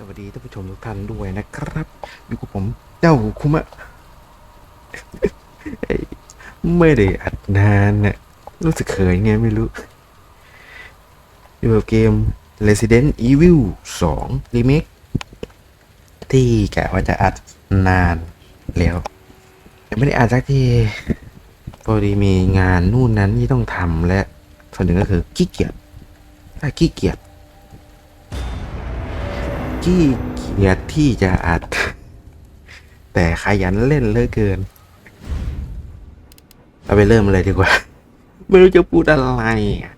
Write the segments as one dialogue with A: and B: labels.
A: สวัสดีท่านผู้ชมทุกท่านด้วยนะครับอยู่กับผมเจ้าคุมะไม่ได้อัดนานน่ะรู้สึกเขินไงไม่รู้อยู่กับเกม Resident Evil 2 Remake ที่กะว่าจะอัดนานแล้วแต่ไม่ได้อัดสักทีพอดีมีงานนู่นนั้นที่ต้องทำและส่วนหนึ่งก็คือขี้เกียจถ้าขี้เกียจ ขี้เกียจที่จะอัด แต่ขยันเล่นเหลือเกิน เราไปเริ่มเลยดีกว่า ไม่รู้จะพูดอะไรอะ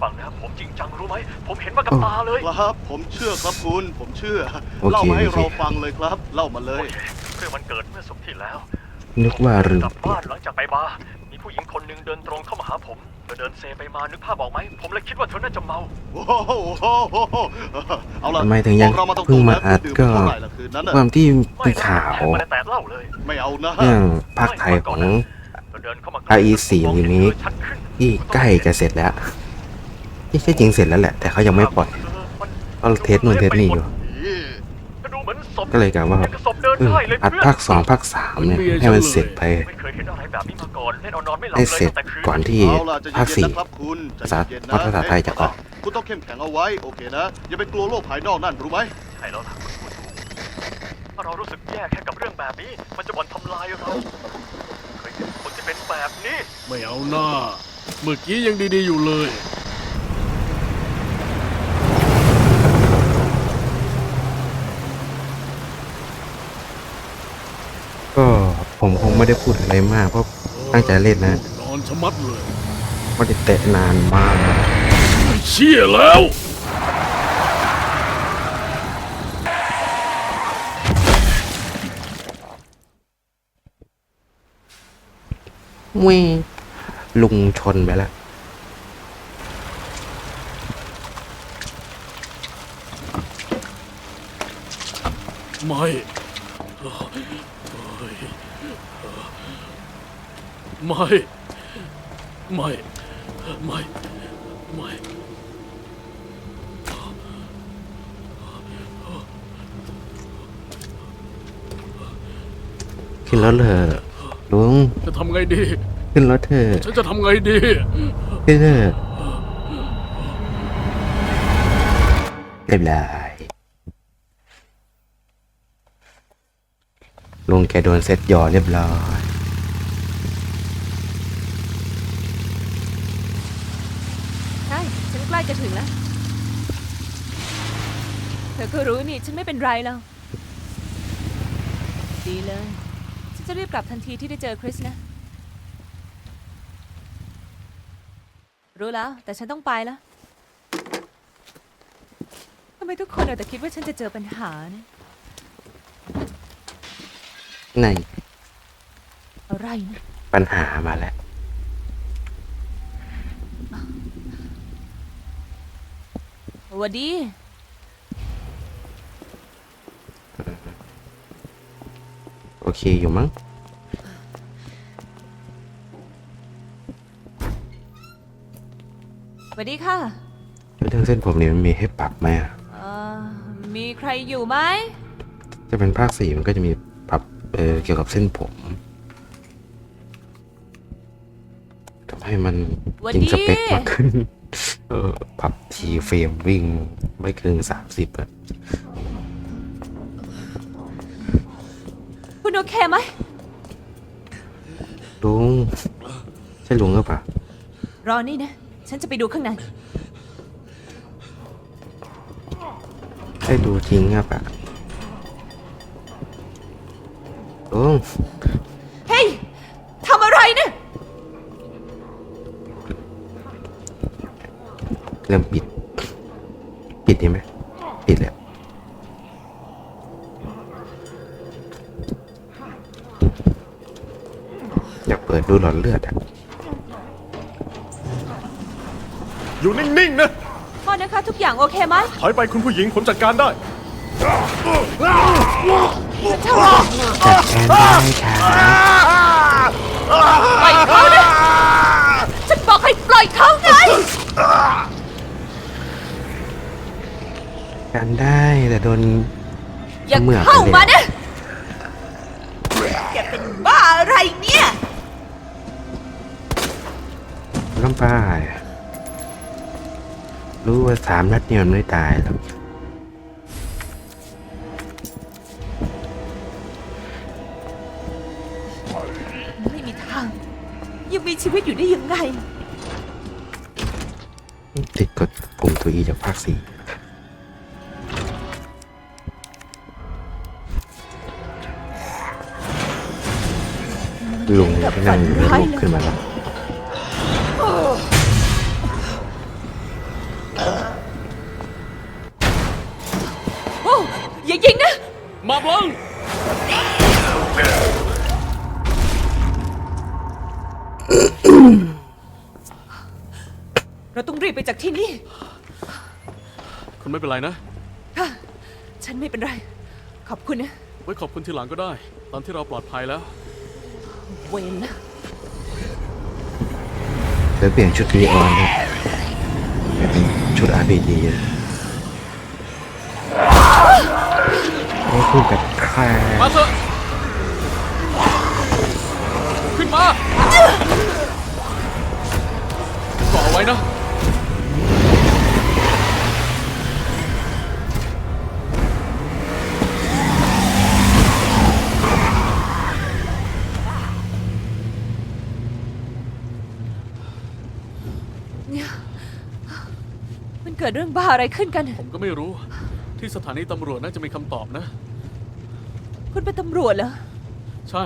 B: ฟังนะผมจริงจังรู้ไหม ผมเห็นมากับตาเลย
C: ครับ ผมเชื่อครับคุณ ผมเชื่อ
A: โอเค
C: เล่ามาให้
A: โอเค
C: เราฟังเลยครับ เล่ามาเล
B: โอยเคเรื่องมันเกิดเมื่อสุกร์ที่แล้ว
A: นึกว่าลืม
B: กลับบ้านหลังจากไปบาร์มี ผู้หญิงคนหนึ่งเดินตรงเข้ามาหาผมเธอเดินเซไปมานึกภาพออกไหม ผมเลยคิดว่าเธอน่าจะเมา
C: โอ้โหเอาล่ะ
A: ทำไมถึงยัง
C: บอกเรามาตร
A: เพิ่ง
C: ๆ
A: มา
C: นะ
A: อัด
C: คุณดื่ม
A: ก็
C: เท่าไหร่ละคืนนั้นน่ะ
A: ความที่
B: ไม่
A: มี
B: นะ
A: ข่าว
B: แค่มาแต่เหล่าเลย
C: ไม่เอานะ
A: เรื่องภาคไทยของ
B: เธอเดินเข้ามา
A: RE4 นี้
B: ชัดขึ้น
A: ที่ใกล้จะเสร็จแล้วที่ใช่จริงเสร็จแล้วแหละ แต่เขายังไม่ปล่อยก็เทสนู่นเทสนี่อยู่
B: ดูเหมือน ศพ
A: ก็เลยกะว่า
B: ยังกับศพเดิน
A: เออ
B: ได้เลย
A: อัด
B: เพื่อน
A: ภาคสองภาคสามเนี่ยให้มันเสร็จไป
B: ไม่เคยเห็นอะไรแบบนี้มาก่อนเล่นเอานอนไม่หลับ
A: ให้
B: เลย
A: เสร็จ
B: ตั้งแต่คืน
A: ก่อนที่
C: เอาล่ะใจะ
A: ภาค
C: เย็น
A: สี่
C: ๆนะครับคุณใจ
A: ภาษา
C: เย็นๆนะ
A: ภาษาไทยจะออก
C: คุณต้องเข้มแข็งเอาไว้โอเคนะ อย่าไปกลัวโลกภายนอกนั่นรู้ไหม
B: ใช่แล้วล่ะคุณพูดถูกถ้าเรารู้สึกแย่แค่กับเรื่องแบบนี้ มันจะบ่อนทำลายเราเคยเห็นคนที่เป็นแบบนี้
D: ไม่เอาหน้า เมื่อกี้ยังดีๆอยู่เลย
A: ก็ ผมคงไม่ได้พูดอะไรมาก เพราะตั้งใจเล่นนะ
D: นอนชะมัดเลย
A: ไม่ได้เตะนานมาก
D: ไม่เชี่ยแล้ว
A: วิลุงชนไปแล้ว
D: ไม่เฮ้ย ไม่ ไม่ ไม่ ไม่
A: ขึ้นรถเถอะลุง
D: จะทำไงดี
A: ขึ้นรถเถอะ
D: ฉันจะทำไงดี
A: ขึ้นเถอะเรียบร้อยลุงแกโดนเซ็ตยอเรียบร้อย
E: ใช่ ฉันใกล้ จะถึงแล้ว เธอก็รู้นี่ ฉันไม่เป็นไรแล้ว ดีเลย ฉันจะรีบกลับทันทีที่ได้เจอคริสนะ รู้แล้ว แต่ฉันต้องไปแล้วทำไมทุกคนเอาแต่คิดว่าฉันจะเจอปัญหาเนี่ย
A: ไหน
E: อะไรนะ
A: ปัญหามาแล้ว
E: วัสดี
A: โอเคอยู่มั้ง
E: สวัสดีค่ะ
A: เรื่องเส้นผมนี่มันมีให้ปรับไหมอะ
E: เอ่อ มีใครอยู่ไหม
A: จะเป็นภาคสี่มันก็จะมีปรับเออเกี่ยวกับเส้นผมทำให้มัน
E: วัน
A: ยิง
E: นี้
A: สเปคมากขึ้นเออปรับทีเฟรมวิ่งไม่เกินสามสิบอะ
E: คุณโอเคไหม
A: ลุง ใช่ลุงหรือเปล่าร
E: อนี่นะ ฉันจะไปดูข้างใน
A: ใช่ดูจริงหรือเปล่าลุง
E: ริ่
A: มปิด ปิดดีไหมปิดแล้วอยากเปิดดูหลอดเลือดอะ
D: อยู่นิ่งๆนะ
E: โทษนะคะ ทุกอย่างโอเคไหม
D: ถอยไปคุณผู้หญิงผมจัดการได้
E: จั
A: แกาได้ค่ะ
E: ปล่อยเขานะฉันบอ
A: กให้ปล่อยเขาไง รได้แต่โดน
E: อย่า
A: เหมือก
E: เข้า
A: ไปเลย
E: มานะแกเป็นบ้าอะไรเนี่ย
A: ล้ำป้ายรู้ว่าสามนัดเนี่ยมันไม่ตายหรอก
E: ไม่มีทาง ยังมีชีวิตอยู่ได้ยังไง
A: ติดกดปุ่มตัวอีจากภาคสี่ ลุงที่นั่งอยู่ในรูปขึ้นมาแล้ว
E: โอ้อย่ายิงนะ
D: มาบลง
E: เราต้องรีบไปจากที่นี่
D: คุณไม่เป็นไรนะ
E: ฉันไม่เป็นไร ขอบคุณนะ
D: ไว้ขอบคุณทีหลังก็ได้ ตอนที่เราปลอดภัยแล้ว
E: เวนนะ
A: เดี๋ยวเปลี่ยนชุดรีออนเนี่ยเป็นชุด RPG เลยไม่พูดกับใคร
D: มาเถอะ กิ
E: ดเรื่องบ้าอะไรขึ้นกัน
D: ผมก็ไม่รู้ ที่สถานีตำรวจน่าจะมีคำตอบนะ
E: คุณเป็นตำรวจเหรอ
D: ใช่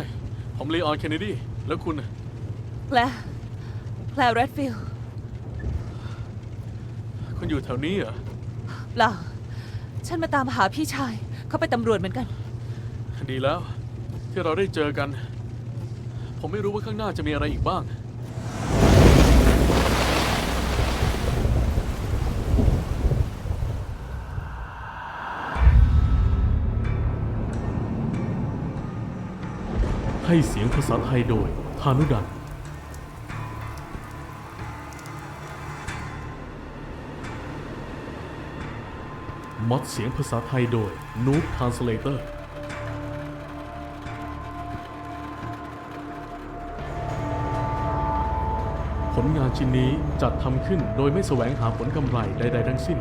D: ผมเลออนเคนเนดี แล้วคุณน่ะ
E: แพลแพลเรดฟิล
D: คุณอยู่แถวนี้เหรอ
E: เปล่า ฉันมาตามหาพี่ชาย เขาเป็นตำรวจเหมือนกัน
D: ดีแล้ว ที่เราได้เจอกัน ผมไม่รู้ว่าข้างหน้าจะมีอะไรอีกบ้าง ให้เสียงภาษาไทยโดยธานุดันมอดเสียงภาษาไทยโดยนูบทรานสเลเตอร์ผลงานชิ้นนี้จัดทำขึ้นโดยไม่แสวงหาผลกำไรใด ๆ ทั้งสิ้น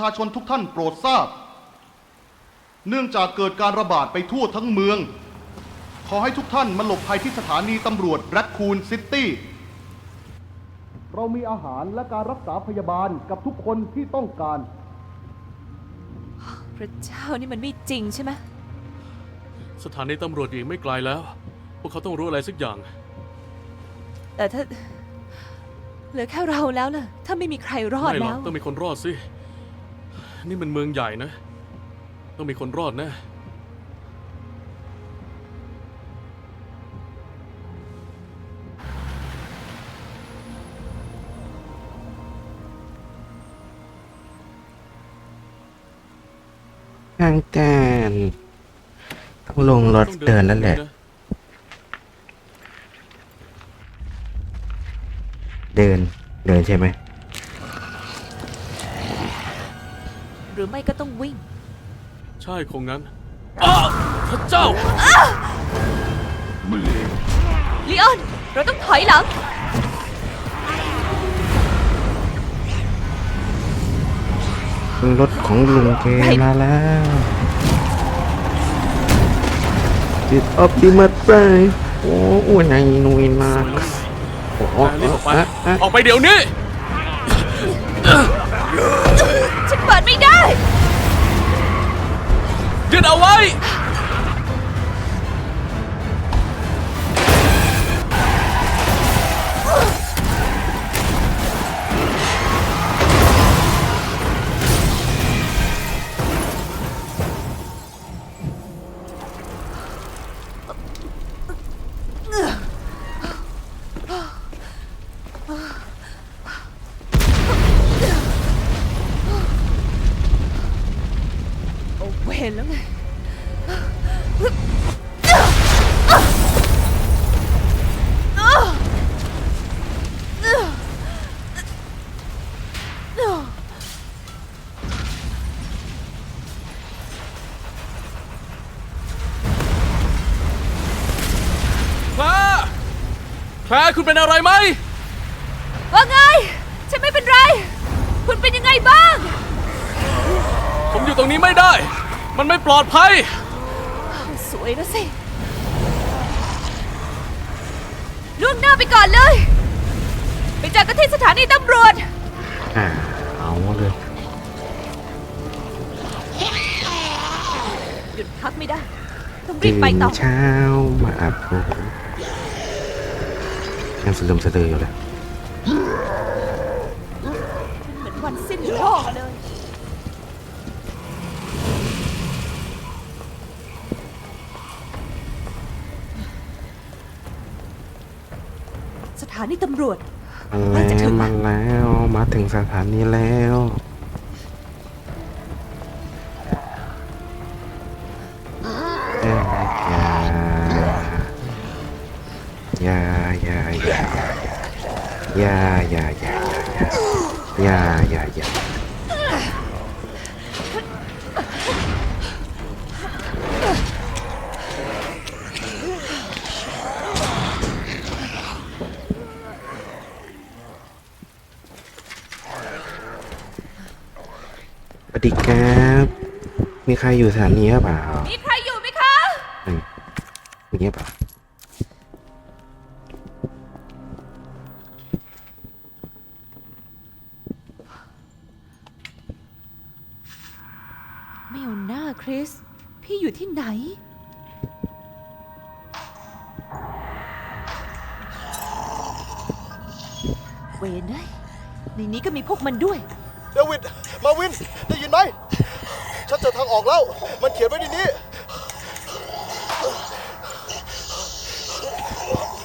C: ชาชนทุกท่านโปรดทราบ เนื่องจากเกิดการระบาดไปทั่วทั้งเมือง ขอให้ทุกท่านมาหลบภัยที่สถานีตำรวจแบล็กคูนซิตี้เรามีอาหารและการรักษาพยาบาลกับทุกคนที่ต้องการ
E: พระเจ้านี่มันไม่จริงใช่ไหม
D: สถานีตำรวจอีกไม่ไกลแล้ว พวกเขาต้องรู้อะไรสักอย่าง
E: แต่ถ้าเหลือแค่เราแล้วล่ะถ้าไม่มีใครรอด
D: ไม่หรอ
E: แล้
D: ก
E: ว
D: ต้องมีคนรอดสิ นี่มันเมืองใหญ่นะ ต้องมีคนรอดแนะ
A: ทางการต้องลงรถ
D: ต้อง
A: เดินแล้วแหละ
D: นะ
A: เดินเดินใช่ไหม
E: หรือไม่ก็ต้องวิ่ง
D: ใช่คงงั้นอ้าวพระเจ้า
E: ลีออน เราต้องถอยหลัง
A: รถของลุงแกมาแล้วติดออปติมัสไปโอ้อ้วนไงนุยมากโอ้โห
D: รีบออกไป
A: อะอะ
D: ออกไปเดี๋ยวนี้
E: ฉันเปิด ไม่ได้
D: ยึดเอาไว้ คุณเป็นอะไรไหม
E: ว่าไง ฉันไม่เป็นไร คุณเป็นยังไงบ้าง
D: ผมอยู่ตรงนี้ไม่ได้ มันไม่ปลอดภัย
E: สวยแล้วสิล่วงหน้าไปก่อนเลย ไปเจอกันที่สถานีตำรวจ
A: อ่าเอาเลย
E: หยุดพักไม่ได้ ต้องรี
A: ตื่
E: บไปต่อ
A: นเช้ามาอาบโอ้โห ยังสลืมสลืออยู่เลย
E: เหมือนวันสิ้นโลกเลย สถานีตำรวจ
A: มา
E: ใกล้จะถึ
A: แล้ว
E: ง
A: มาแล้ว มาถึงสถานีแล้ว อย่าอย่าอย่าอย่าอย่าอย่าอย่าปฏิครับ มีใครอยู่สถานีหรือเปล่า
E: มีใครอยู่ไหมคะ
A: อืมอย่างเงี้ยเปล่า
E: ไหน เวนเอ้ยในนี้ก็มีพวกมันด้วย
C: เดวิด มาวิน ได้ยินไหม ฉันเจอทางออกแล้ว มันเขียนไว้ในนี้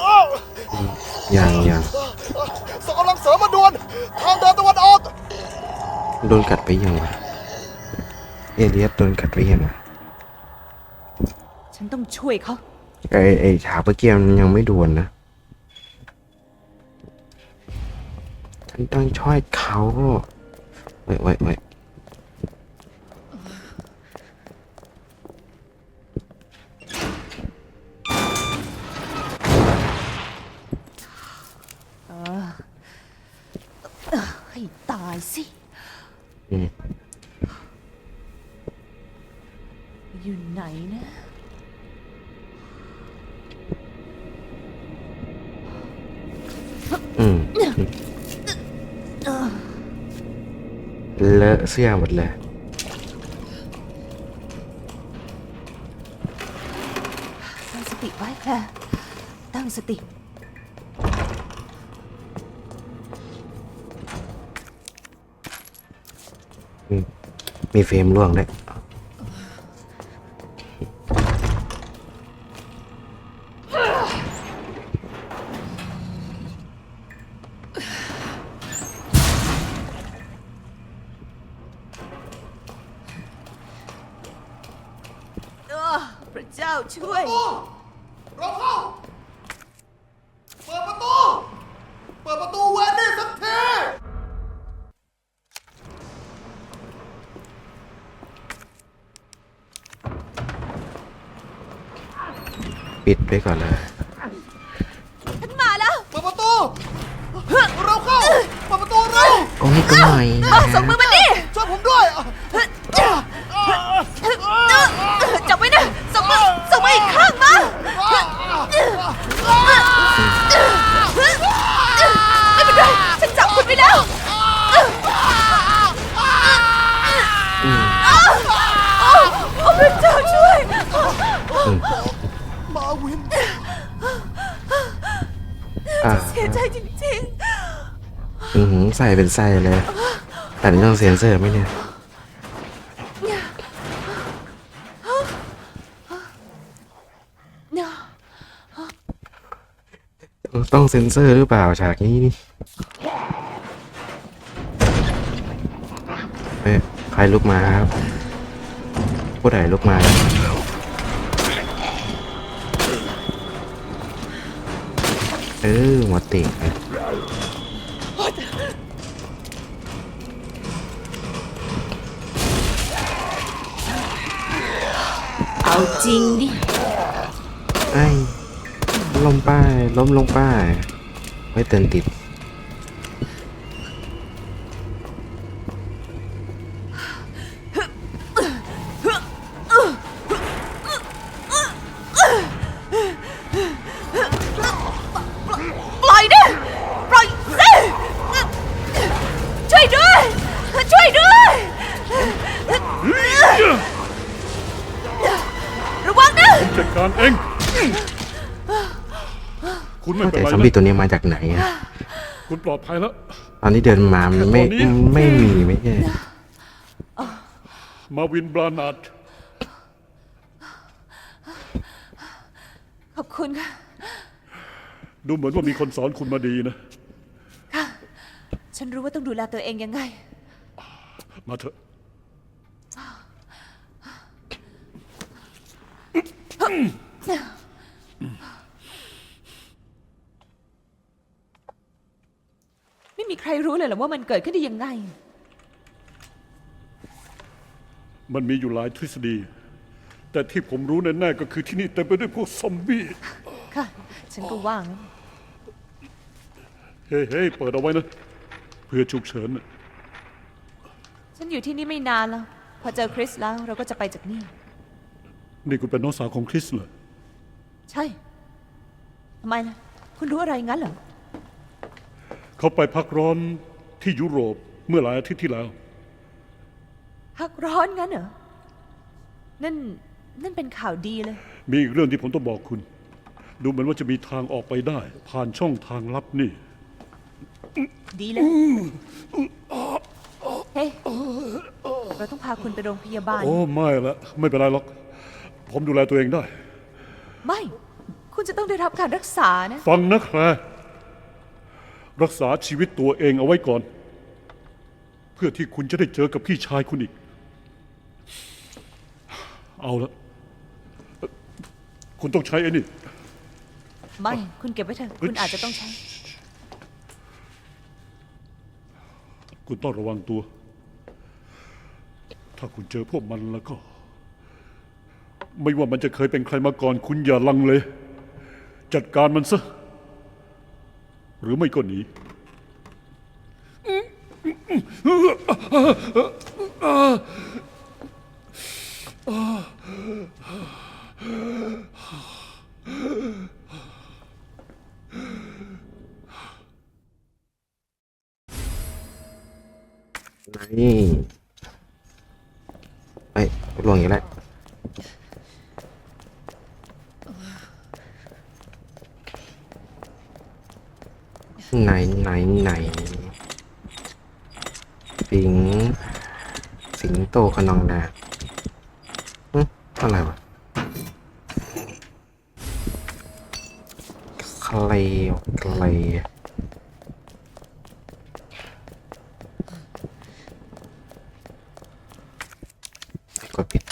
C: อ้าว
A: ยังยัง
C: ส่งกำลังเสริมมาด่วน ทางเดินตะวันออก
A: โดนกัดไปยังวะ เอเลียสโดนกัดไปยังวะ
E: ฉันต้องช่วยเขา
A: ไอไอฉากเมื่อกี้มันยังไม่ด่วนนะฉันต้องช่วยเขาเว้ยเว้ไว้
E: สื้
A: อ
E: ห
A: มดเลย
E: ตั้งสติไว้ค่ะตั้งสติ
A: มีเฟรมร่วงด้วย
E: ช่วย
C: เราเข้า เปิดประตู เปิดประตูแวนนี่สักที
A: ปิดไปก่อนเลย
E: ฉันมาแล้ว
C: เปิดประตู เราเข้า เปิดประตูเร็ว
A: โอ้ยก็หน่อย
E: เอาส่งมือมาดิ
C: วิ
E: น อ่าเสียใจจริง
A: อือหือใส่เป็นไส้เลยแต่นี่ต้องเซ็นเซอร์ไหมเนี่ย
E: ๆ
A: ต้องเซ็นเซอร์หรือเปล่าฉากนี้นี่เฮ้ยใครลุกมาครับ ผู้ใดลุกมาครับ เออหมดติ่งเลย
E: เอาจริงดิ
A: ไอ้ล้มป้ายล้มลงป้าย
E: เไม่
A: เตือนติด บี้
F: นะ
A: ตัวนี้มาจากไหนอะ
F: คุณปลอดภัยแล้ว
A: ตอนที่เดินมามันไม่
F: ตอนนี้
A: ไม่มีไม่ใช่
F: มาวินบรานาด
E: ขอบคุณค่ะ
F: ดูเหมือนว่ามีคนสอนคุณมาดีนะ
E: ค่ะ ฉันรู้ว่าต้องดูแลตัวเองยังไง
F: มาเถอะ
E: ไม่มีใครรู้เลยเหรอว่ามันเกิดขึ้นได้ยังไง
F: มันมีอยู่หลายทฤษฎี แต่ที่ผมรู้แน่ๆก็คือที่นี่เต็มไปด้วยพวกซอมบี้
E: ค่ะ ฉันก็ว่างนะ
F: เฮ้ยเฮ้ยเปิดเอาไว้นะ เพื่อฉุกเฉินน่ะ
E: ฉันอยู่ที่นี่ไม่นานแล้ว พอเจอคริสแล้วเราก็จะไปจากนี่
F: นี่คุณเป็นน้องสาวของคริสเหรอ
E: ใช่ทำไมล่ะคุณรู้อะไรงั้นเหรอ
F: เขาไปพักร้อนที่ยุโรปเมื่อหลายอาทิตย์ที่แล้ว
E: พักร้อนงั้นเหรอ นั่นนั่นเป็นข่าวดีเลย
F: มีอีกเรื่องที่ผมต้องบอกคุณ ดูเหมือนว่าจะมีทางออกไปได้ ผ่านช่องทางลับนี่
E: ดีเลย เฮ้ยเราต้องพาคุณไปโรงพยาบาล
F: โอ้ไม่ละไม่เป็นไรหรอก ผมดูแลตัวเองได้
E: ไม่ คุณจะต้องได้รับการรักษานะ
F: ฟังนะแคลร์ รักษาชีวิตตัวเองเอาไว้ก่อน เพื่อที่คุณจะได้เจอกับพี่ชายคุณอีก เอาละเอ่อคุณต้องใช้ไอ้นี่
E: ไม่ คุณเก็บไว้เถอะ คุณอาจจะต้องใช้
F: คุณต้องระวังตัว ถ้าคุณเจอพวกมันแล้วก็ ไม่ว่ามันจะเคยเป็นใครมาก่อน คุณอย่าลังเลจัดการมันซะ หรือไม่ก็หนี
A: นี่เอ้ยลวงอีกแล้ ไหนไหนไหนสิง สิงโตขนองนาอะไรวะใครใครกดผิด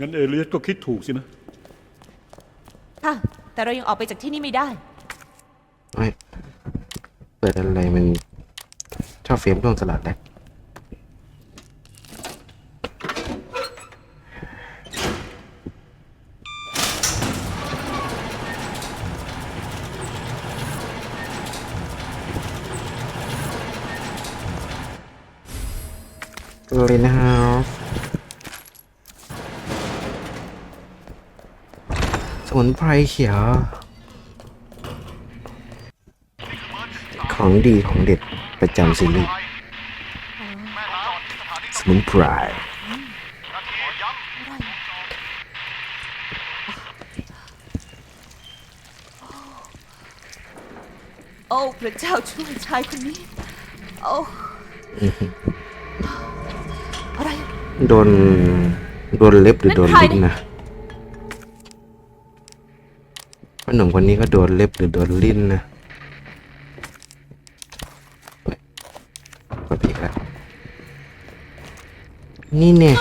F: งั้นเอเลียสก็คิดถูกสินะ
E: แต่เรายังออกไปจากที่นี่ไม่ได้
A: เอ้ยเปิดอะไรมันชอบเฟรมร่วงสลัดแหละเลยนะครั มุนไพรเขียว ของดีของเด็ดประจำซีรีส์
G: แม่ลาที่สถานี
A: สมุนไพร
G: นาทีย้ำ
E: โอ้พระเจ้าช่วยชายคนนี้ โอ้อะไร
A: โดน โดนเล็บหรือโดน
E: นั่นใคร
A: ลิ้นนะ หนุ่มคนนี้ก็โดนเล็บหรือโดนลิ้นนะก็ผิดแล้วนี่เนี่ย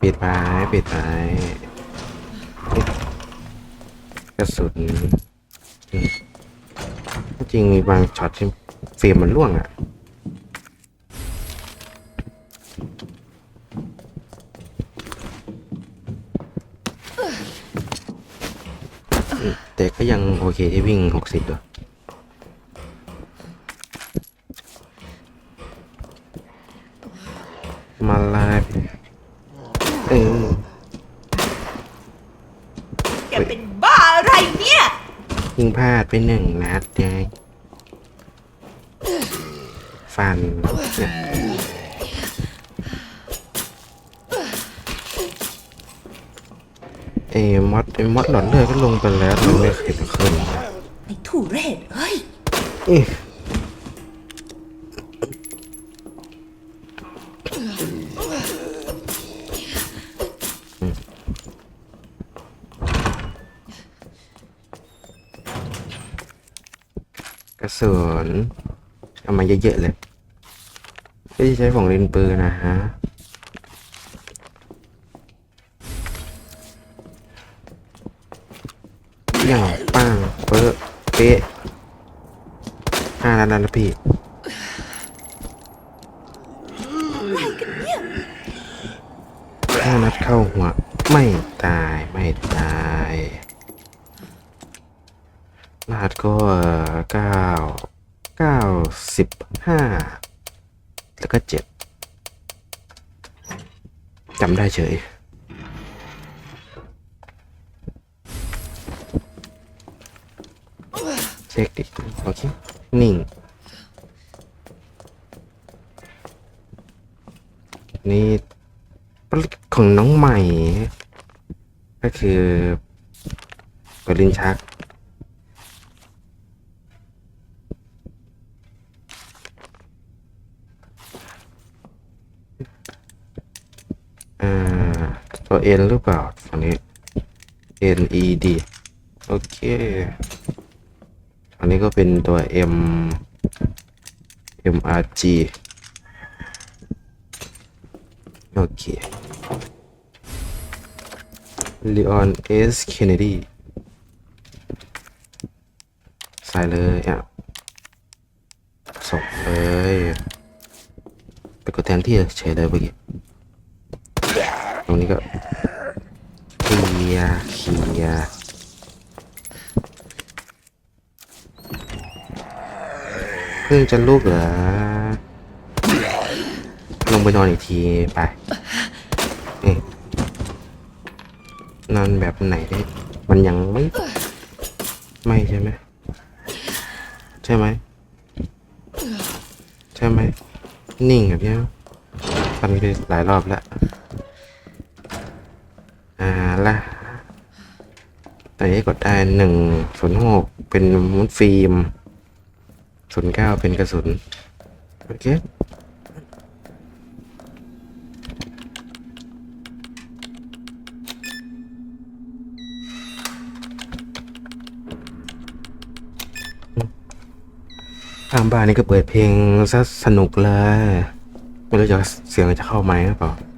A: ปิดไปปิดไปกระสุน จริงมีบางช็อตที่เฟรมมันร่วงอะ่ะแต่ก็ยังโอเคที่วิ่ง 60ตัวยมาลายเออ
E: แกเป็นบ้าอะไรเนี่ย
A: ยิงพลาด ไปหนึ่งนัดไงฟันเนี่ยเอ้มอดไอ้มอดหลอดเลือดก็ลงไปแล้วมันไม่เคยจะขึ้นนะ
E: ไอ้ทุเรศเฮ้ย
A: สนเอามาเยอะๆเลยไม่ใช้ของเล่นปืนนะฮะอย่างปังเป๊ะเป๊ะห้านัดแล้วนพี่ห้านัดเข้าหัว ไม่ตาย ไม่ตาย รหัสก็เก้าเก้าสิบห้าแล้วก็เจ็ดจำได้เฉยเช็คดิโอเคนิ่งนี่ผลิตของน้องใหม่ ก็คือเปิดลิ้นชัก อ่า ตัว N หรือเปล่าฝั่งนี้ N E D โอเค อันนี้ก็เป็นตัว M MRG โอเค Leon S Kennedy ใส่เลยอะส่งเลย ไปกดแทนที่เฉยเลยเมื่อกี้ รงนี้ก็เคลียร์เคลียร์เพิ่งจะลุกเหรอ ลงไปนอนอีกที ไปนอนแบบไหนได้ มันยังไม่ ไม่ใช่ไหม ใช่ไหม ใช่ไหม นิ่งแบบนี้ฟันไปหลายรอบแล้ว อ่าละ ตอนนี้กดได้หนึ่งศูนย์หกเป็นมุดฟิล์มศูนย์เก้าเป็นกระสุน โอเคทางบ้านนี่ก็เปิดเพลงซะสนุกเลย ไม่รู้จะเสียงจะเข้าไหมหรือเปล่า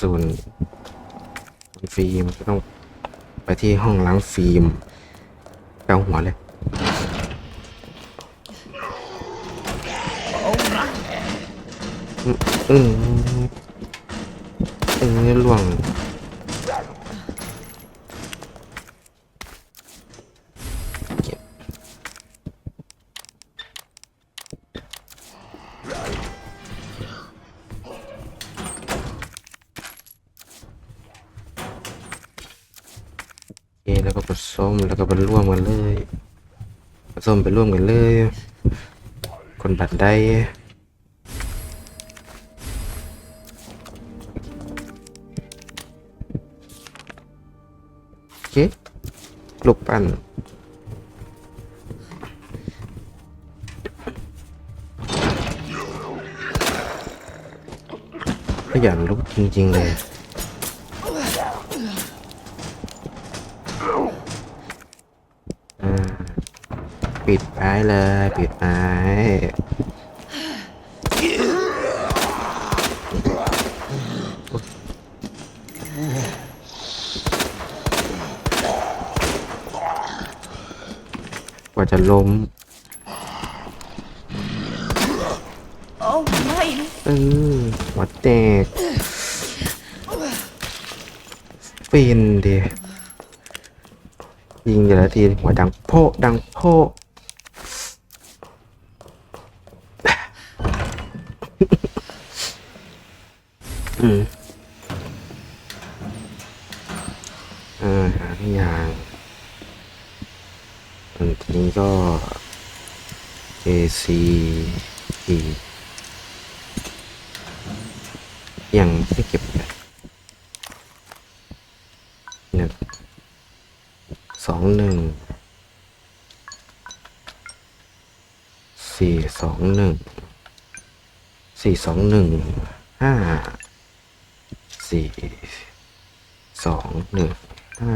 A: ส่วนฟิล์มก็ต้องไปที่ห้องล้างฟิล์มเกาหัวเลยอืมอืมอืมล่วง สมไปร่วมกันเลย คนบัดได้โอเคลูกปั้นขยันลุกจริง ๆ เลย ไปเลยปิดไปกว่าจะล้ม
E: โอ้ไม่
A: เออหัวแตกฟินดิยิงแต่ละทีหัวดังโพดังโพ อืมเออหาทุกอย่างอันทีนี้ก็ AC E ยังไม่เก็บเลยหนึ่งสองหนึ่งสี่สองหนึ่ง สี่สองหนึ่งห้าสี่สองหนึ่งห้า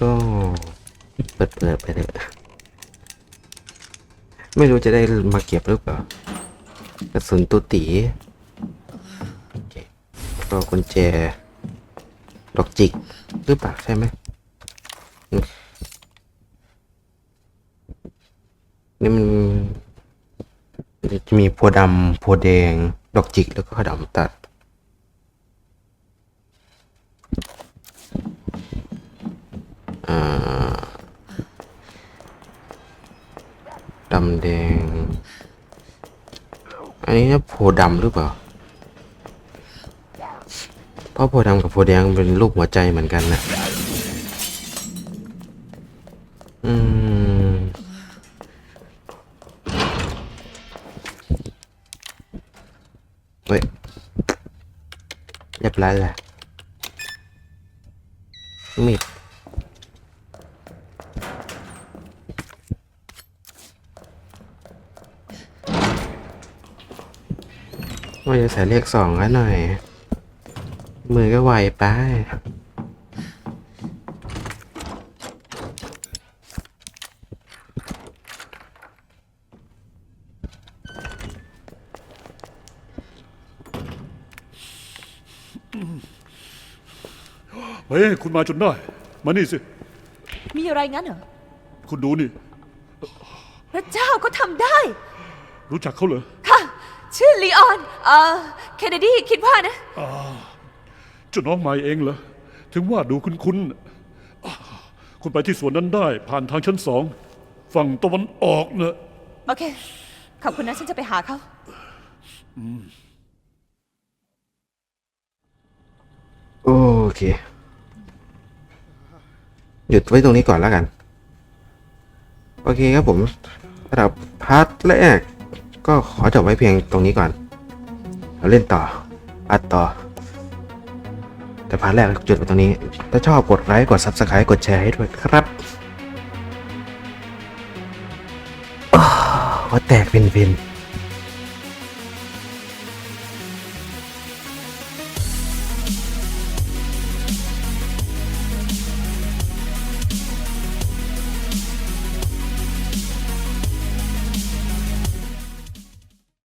A: ก็เปิดเปิดไปเลยไม่รู้จะได้มาเก็บหรือเปล่ากระสุนตุตีโอก็กุญแจดอกจิกหรือเปล่าใช่ไหมนี่มันจะมีพัวดำพัวแดง ดอกจิกแล้วก็ดำตัด อ่าดำแดง อันนี้นะโพธิ์ ดำหรือเปล่า เพราะโพดำกับโพแดงเป็นรูปหัวใจเหมือนกันนะอืม เฮ้ยเรียบร้อยแล้วมีด ว่าจะ ใส่เลขสองแล้วหน่อย มือก็ไวไป
D: เฮ้ย คุณมาจนได้ มานี่สิ
E: มีอะไรงั้นเหรอ
D: คุณดูนี่
E: พระเจ้าก็ทำได้
D: รู้จักเขาเหรอ
E: ค่ะ ชื่อลีออน เอ่อ เคนเนดีคิดว่านะ
D: เจ้าน้องใหม่เองเหรอ ถึงว่าดูคุ้นๆอ่าคุณไปที่สวนนั้นได้ ผ่านทางชั้นสอง ฝั่งตะวันออกเนอะ
E: โอเค ขอบคุณนะ ฉันจะไปหาเขา
A: โอเค หยุดไว้ตรงนี้ก่อนแล้วกัน โอเคครับผมสำหรับพาร์ทแรก ก็ขอจบไว้เพียงตรงนี้ก่อน เราเล่นต่อ อัดต่อ แต่พาร์ทแรกจุดไปตรงนี้ ถ้าชอบกดไลค์กด Subscribe กดแชร์ให้ด้วยครับว่าแตกเป็นๆ